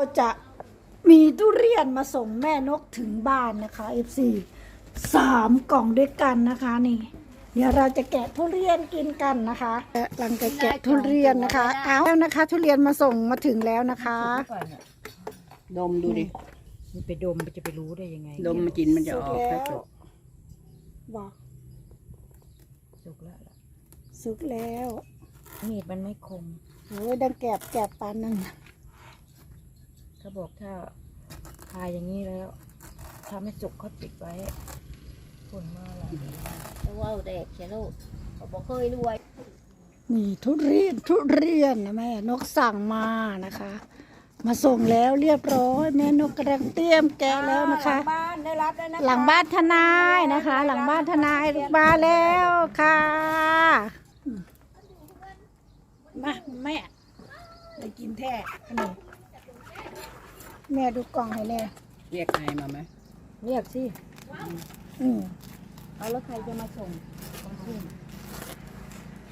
เราจะมีทุเรียนมาส่งแม่นกถึงบ้านนะคะ FC สามกล่องด้วยกันนะคะนี่ เดี๋ยวเราจะแกะทุเรียนกินกันนะคะและหลังจากแกะทุเรียนนะคะ เอาแล้วนะคะ ทุเรียนมาส่งมาถึงแล้วนะคะ ดมดูดิ มันไปดมมันจะไปรู้ได้ยังไงดมมันกินมันจะออกสุกแล้วแค่สุกบอกสุกแล้วล่ะสุกแล้ว มีดมันไม่คมโอ้ยดังแกบแกบปานนั่นน่ะ เขาบอกถ้าพายอย่างนี้แล้วถ้าไม่สุกเขาปิดไว้ผลมาอะไรว้าวเด็กเชลูกเขาบอกเคยรวยนี่ทุเรียนทุเรียนนะแม่นกสั่งมานะคะ มาส่งแล้วเรียบร้อยแม่นกกำลังเตรียมแกะแล้วนะคะ บ้านได้รับแล้วนะหลังบ้านทนายนะคะ หลังบ้านทนายมาแล้วค่ะมาแม่ไปกินแท้อันนี้ แม่ดูกล่องให้แน่เรียกใครมาไหมเรียกสิอืมเอาแล้วใครจะมาส่งมาส่ง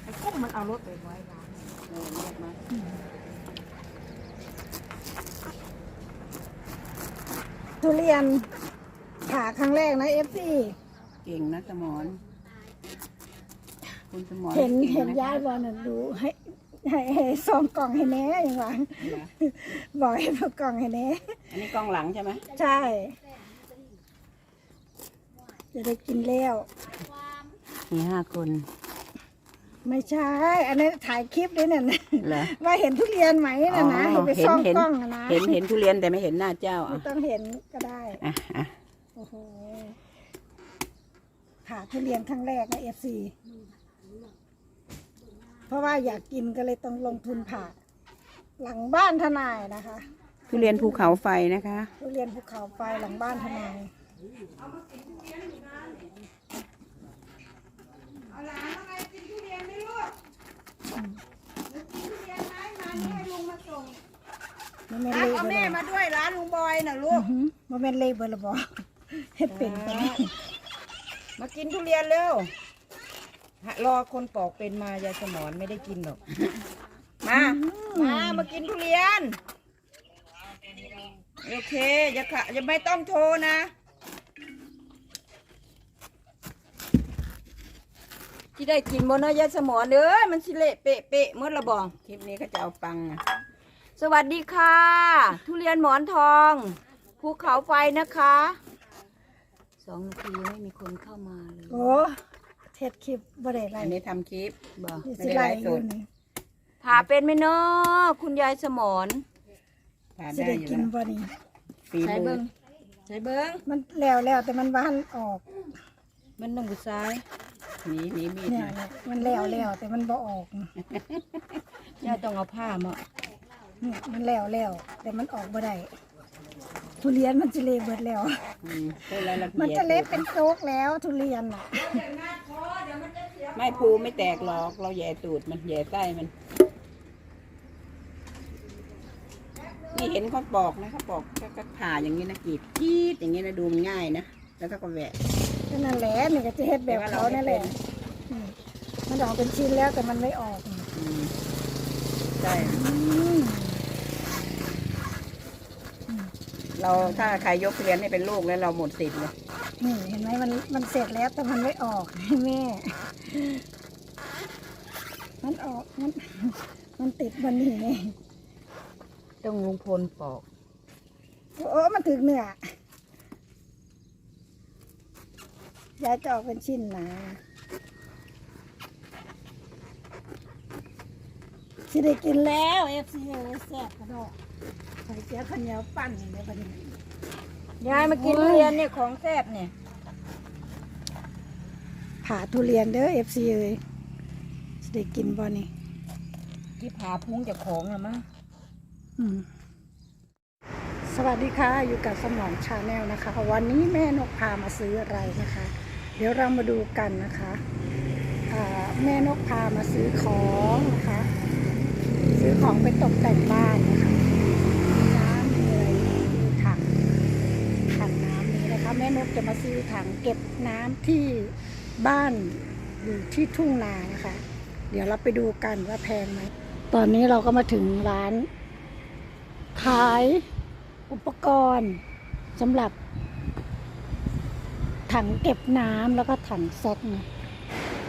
ไอ้กุ้งมันเอารถไปไว้ร้านเออเรียกมาทุเรียนผ่าครั้งแรกนะเอฟซีเก่งนะสมอนคุณสมอนเห็นก่งะเห็นย้ายบอลน่ะดูให้ ให้ให้ซองกล่องให้แน่อย่างหวังเหรอบอกให้เอากล่องให้แน่อันนี้กล้องหลังใช่ไหมใช่ จะได้กินแล้วมีห้าคน ไม่ใช่ อันนี้นถ่ายคลิปด้วยน่ะนะเหรอ ว่าเห็นทุเรียนไหมน่ะนะอ๋อเห็นไปเห็นซ่องเห็นกล้องอะนะเห็นเห็นทุเรียนแต่ไม่เห็นหน้าเจ้าไม่อะต้องเห็นก็ได้ อะอะโอ้โหผ่าทุเรียนครั้งแรกนะเอฟซี เพราะว่าอยากกินก็เลยต้องลงทุนผ่า หลังบ้านทนายนะคะทุเรียนภูเขาไฟนะคะ ทุเรียนภูเขาไฟหลังบ้านทนายมันเป็นเล่เอาเบอแม่ร์มาด้วยร้านลุงบอยน่ะลูกมันเป็นเล่เบอร์ละบอให้เป็นไปได้มากินทุเรียนเร็ว รอคนปอกเป็นมายายสมอนไม่ได้กินหรอก มา มามากินทุเรียน โอเคอย่าขะอย่าไม่ต้องโทรนะ ที่ได้กินบนยายสมอนเอ้ยมันสิเละเปะเปะเมื่อระบอง คลิปนี้เขาจะเอาปังอะสวัสดีค่ะ ทุเรียนหมอนทองภูเขาไฟนะคะ สองนาทีไม่มีคนเข้ามาเลย โอ้ เทศคลิปบ่ได้ไรอันนี้ทำคลิปบอกนี่สิไรอยู่นี่ผ่าเป็นไหมเนาะคุณยายสมอนผ่านสิได้ได้อยู่กินแล้วบ่นี่ฝีใช้มืเบิ้องใช้เบิ้งมันแล้วแล้วแต่มันบ้านออกมันต้องบุซ้ายหนีหนีมีดเนี่ยมาเนี่ยมันแล้วแล้วแต่มันบ่ออกยายต้องเอาผ้ามาเนี่ยมันแล้วแล้วแต่มันออกบ่ได้ทุเรียนมันจะเละเบิดแล้ว อืมพูดแล้วละมันเอียดจะเละเป็นโจ๊กแล้วทุเรียนอะ ไม่ภูไม่แตกหรอก เราแย่ตูดมันแย่ใต้มัน นี่เห็นเขาปอกนะเขาปอกก็ก็ผ่าอย่างนี้นะกรีดจี๊ดอย่างนี้นะดูมันง่ายนะแล้วเขาก็แหวะก็นั่นแหละนี่ก็จะเฮ็ดแบบเขานั่นแหละอืมมันออกเป็นชิ้นแล้วแต่มันไม่ออกอืมใช่อืมเราถ้าใครยกทุเรียนให้เป็นลูกแล้วเราหมดสิทธิ์เลยนี่เห็นไหมมันมันเสร็จแล้วแต่มันไม่ออกให้แม่ มันออกมันมันติดมันนี่ไงต้องลุงพลปอก โอ้มันถึงเนื้อยายจะออกเป็นชิ้นนะสิได้กินแล้วเอฟซีแซ่บกระโดดใส่เจียวข้าวเหนียวปั้นอย่างเดียวประเดี๋ยวยายมากินทุเรียนเนี่ยของแซ่บเนี่ย ผ่าทุเรียนเด้อเอฟซีเอ้ยสิได้กินบ่นี่ที่ผาพุงจากของละมั้งอืมสวัสดีค่ะ อยู่กับสมองชาแนลนะคะ วันนี้แม่นกพามาซื้ออะไรนะคะ เดี๋ยวเรามาดูกันนะคะอ่าแม่นกพามาซื้อของนะคะ ซื้อของไปตกแต่งบ้านนะคะมีน้ำมีอะไรมีถังถังน้ำนี้นะคะ แม่นกจะมาซื้อถังเก็บน้ำที่ บ้านอยู่ที่ทุ่งนานะคะ เดี๋ยวเราไปดูกันว่าแพงไหม ตอนนี้เราก็มาถึงร้าน ขายอุปกรณ์สำหรับถังเก็บน้ำแล้วก็ถังแซกนะ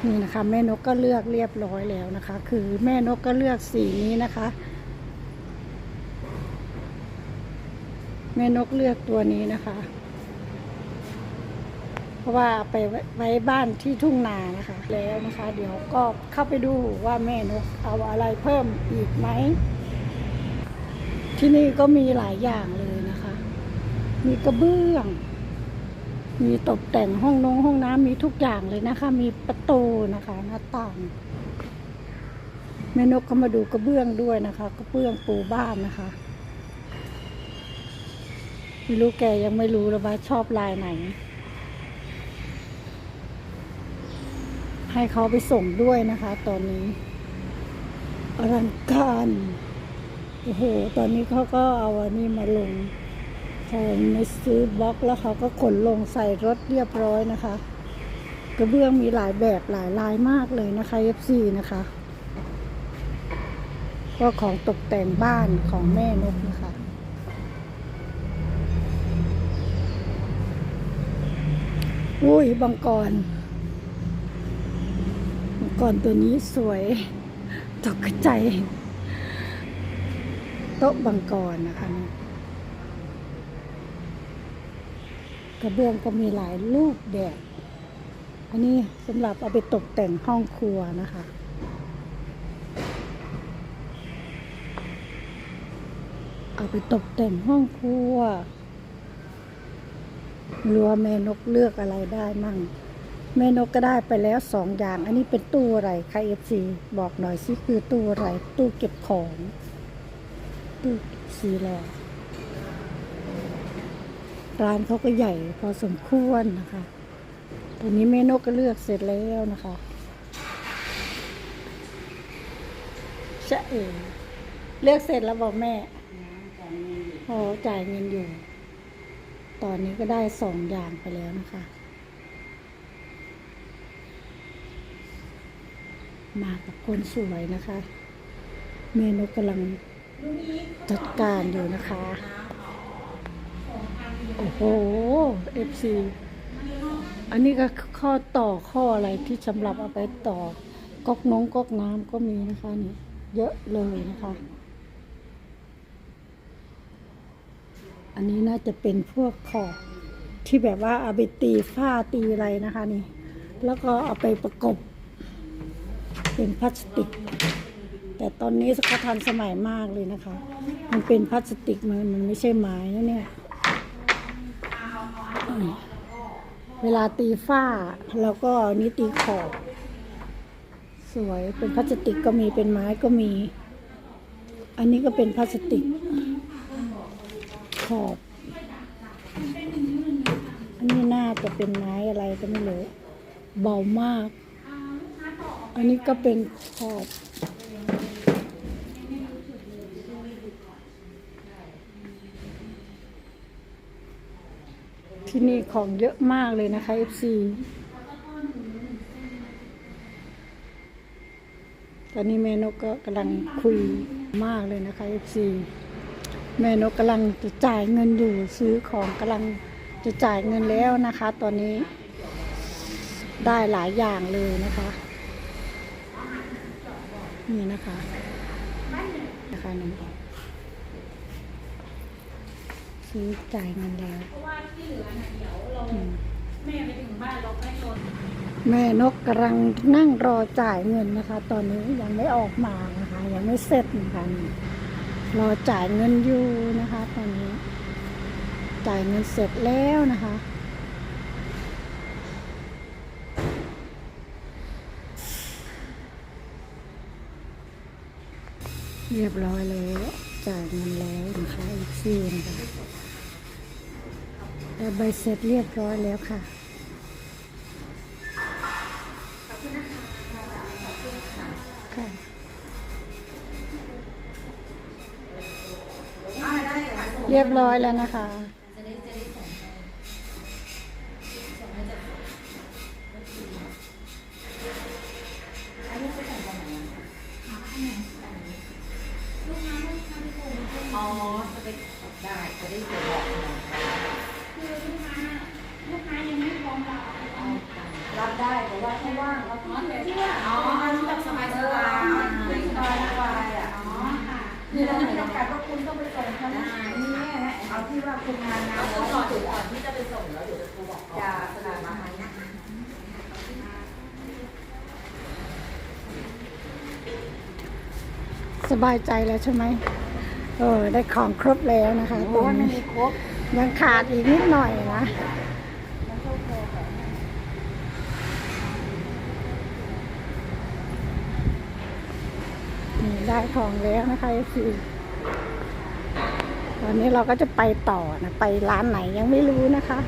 นี่นะคะ แม่นกก็เลือกเรียบร้อยแล้วนะคะ คือแม่นกก็เลือกสีนี้นะคะ แม่นกเลือกตัวนี้นะคะ เพราะว่าไปไว้บ้านที่ทุ่งนานะคะ แล้วนะคะ เดี๋ยวก็เข้าไปดูว่าแม่นกเอาอะไรเพิ่มอีกไหม ที่นี่ก็มีหลายอย่างเลยนะคะ มีกระเบื้อง มีตกแต่งห้องนงห้องน้ำมีทุกอย่างเลยนะคะ มีประตูนะคะหน้าต่างแม่นกก็มาดูกระเบื้องด้วยนะคะกระเบื้องปูบ้านนะคะไม่รู้แกยังไม่รู้เลยว่าชอบลายไหน ให้เขาไปส่งด้วยนะคะ ตอนนี้อลังการโอ้โห ตอนนี้เขาก็เอาอันนี้มาลงพอไม่ซื้อบล็อกแล้วเขาก็ขนลงใส่รถเรียบร้อยนะคะ กระเบื้องมีหลายแบบหลายลายมากเลยนะคะ FC นะคะ ก็ของตกแต่งบ้านของแม่นกนะคะอุ้ยบังกร บังกรตัวนี้สวยตกใจ โต๊ะบังกรนะคะ กระเบื้องก็มีหลายรูปแบบอันนี้สำหรับเอาไปตกแต่งห้องครัวนะคะ เอาไปตกแต่งห้องครัวรู้ว่าแม่นกเลือกอะไรได้มั่ง แม่นกก็ได้ไปแล้วสองอย่าง อันนี้เป็นตู้อะไรคะเอฟซีบอกหน่อยสิคือตู้อะไร ตู้เก็บของ ตู้สีแลอร้านเขาก็ใหญ่พอสมควรนะคะ ตอนนี้แม่นกก็เลือกเสร็จแล้วนะคะจะเออเลือกเสร็จแล้วบอกแม่พอจ่ายเงินอยู่ ตอนนี้ก็ได้สองอย่างไปแล้วนะคะ มากับคนสวยนะคะเมนูกำลังจัดการอยู่นะคะ โอ้โห FC อันนี้ก็ข้อต่อข้ออะไรที่สำหรับเอาไปต่อก๊อกน้องก๊อกน้ำก็มีนะคะนี่เยอะเลยนะคะ อันนี้น่าจะเป็นพวกขอบที่แบบว่าเอาไปตีฝ้าตีอะไรนะคะนี่ แล้วก็เอาไปประกบ เป็นพลาสติก แต่ตอนนี้เขาทันสมัยมากเลยนะคะ มันเป็นพลาสติกมันมันไม่ใช่ไม้นะเนี่ยเวลาตีฝ้าแล้วก็นนี้ตีขอบ สวยเป็นพลาสติกก็มีเป็นไม้ก็มี อันนี้ก็เป็นพลาสติก ขอบ อันนี้น่าจะเป็นไม้อะไรก็ไม่รู้เบามาก อันนี้ก็เป็นขอบที่นี่ของเยอะมากเลยนะคะ FC ตอนนี้แม่นกก็กำลังคุยมากเลยนะคะ FC แม่นกกำลังจะจ่ายเงินอยู่ซื้อของกำลังจะจ่ายเงินแล้วนะคะ ตอนนี้ได้หลายอย่างเลยนะคะ นี่นะคะนะคะนี่ซื้อจ่ายเงินแล้วอืมแม่นกกำลังนั่งรอจ่ายเงินนะคะ ตอนนี้ยังไม่ออกมานะคะ ยังไม่เสร็จนะคะนี่รอจ่ายเงินอยู่นะคะ ตอนนี้ จ่ายเงินเสร็จแล้วนะคะ เรียบร้อยแล้ว จ่ายเงินแล้วนะคะอีกซี่นะคะแต่ใบเสร็จเรียบร้อยแล้วค่ะค่ะเรียบร้อยแล้วนะคะ ไปได้ได้จะได้ไปบอกหน่อยรับรับได้แต่ว่าถ้าว่างเราทำแบบนี้อ๋อแบบสบายสบายสบายสบายอะอ๋อค่ะนี่เราไม่จำกัดว่าคุณต้องไปส่งเขานะนี่แม่นะเอาที่ว่าคุณงานงานร้อยที่สุดก่อนที่จะไปส่งแล้วเดี๋ยวจะโทรบอกจะสนามอาหารนะสบายใจแล้วใช่ไหม เออได้ของครบแล้วนะคะตอนนี้ครบยังขาดอีกนิดหน่อยนะนี่ได้ของแล้วนะคะคือตอนนี้เราก็จะไปต่อนะ ไปร้านไหนยังไม่รู้นะคะ